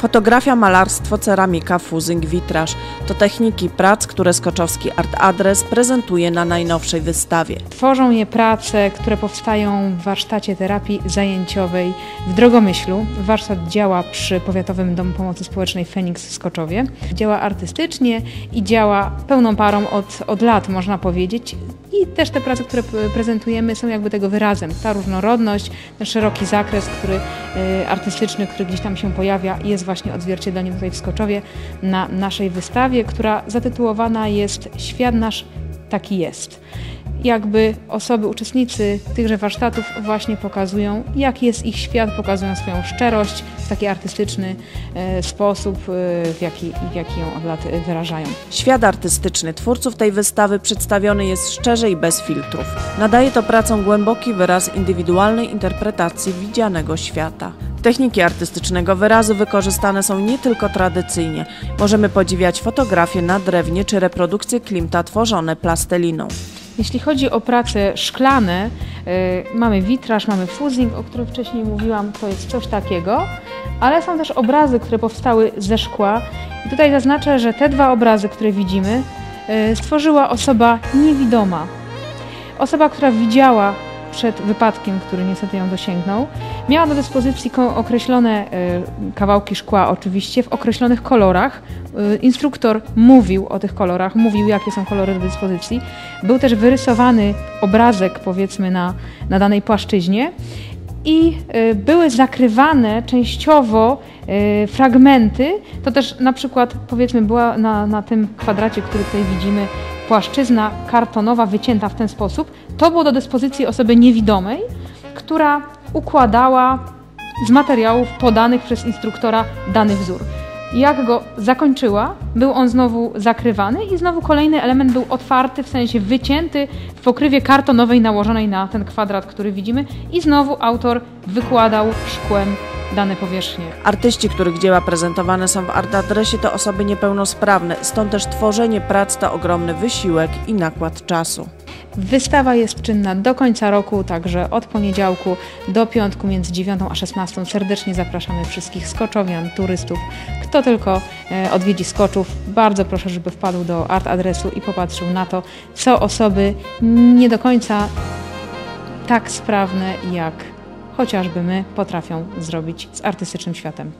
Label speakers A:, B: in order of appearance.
A: Fotografia, malarstwo, ceramika, fuzing, witraż to techniki prac, które Skoczowski Art Adres prezentuje na najnowszej wystawie.
B: Tworzą je prace, które powstają w warsztacie terapii zajęciowej w Drogomyślu. Warsztat działa przy Powiatowym Domu Pomocy Społecznej Feniks w Skoczowie. Działa artystycznie i działa pełną parą od, od lat, można powiedzieć. I też te prace, które prezentujemy, są jakby tego wyrazem. Ta różnorodność, ten szeroki zakres, który y, artystyczny, który gdzieś tam się pojawia, jest właśnie odzwierciedleniem tutaj w Skoczowie na naszej wystawie, która zatytułowana jest Świat nasz taki jest jakby osoby, uczestnicy tychże warsztatów właśnie pokazują, jak jest ich świat, pokazują swoją szczerość w taki artystyczny e, sposób, e, w jaki, w jaki ją od lat wyrażają.
A: Świat artystyczny twórców tej wystawy przedstawiony jest szczerze i bez filtrów. Nadaje to pracom głęboki wyraz indywidualnej interpretacji widzianego świata. Techniki artystycznego wyrazu wykorzystane są nie tylko tradycyjnie. Możemy podziwiać fotografie na drewnie czy reprodukcje Klimta tworzone plastelliną.
B: Jeśli chodzi o prace szklane, y, mamy witraż, mamy fuzing, o którym wcześniej mówiłam, to jest coś takiego, ale są też obrazy, które powstały ze szkła. I tutaj zaznaczę, że te dwa obrazy, które widzimy, y, stworzyła osoba niewidoma. Osoba, która widziała przed wypadkiem, który niestety ją dosięgnął. Miała do dyspozycji określone e, kawałki szkła, oczywiście, w określonych kolorach. E, instruktor mówił o tych kolorach, mówił, jakie są kolory do dyspozycji. Był też wyrysowany obrazek, powiedzmy, na, na danej płaszczyźnie i e, były zakrywane częściowo fragmenty. To też na przykład, powiedzmy, była na, na tym kwadracie, który tutaj widzimy, płaszczyzna kartonowa wycięta w ten sposób, to było do dyspozycji osoby niewidomej, która układała z materiałów podanych przez instruktora dany wzór. Jak go zakończyła, był on znowu zakrywany i znowu kolejny element był otwarty, w sensie wycięty w pokrywie kartonowej nałożonej na ten kwadrat, który widzimy i znowu autor wykładał szkłem dane powierzchnie.
A: Artyści, których dzieła prezentowane są w Art Adresie to osoby niepełnosprawne, stąd też tworzenie prac to ogromny wysiłek i nakład czasu.
B: Wystawa jest czynna do końca roku, także od poniedziałku do piątku między 9 a 16. Serdecznie zapraszamy wszystkich skoczowian, turystów, kto tylko e, odwiedzi Skoczów. Bardzo proszę, żeby wpadł do art adresu i popatrzył na to, co osoby nie do końca tak sprawne jak chociażby my potrafią zrobić z artystycznym światem.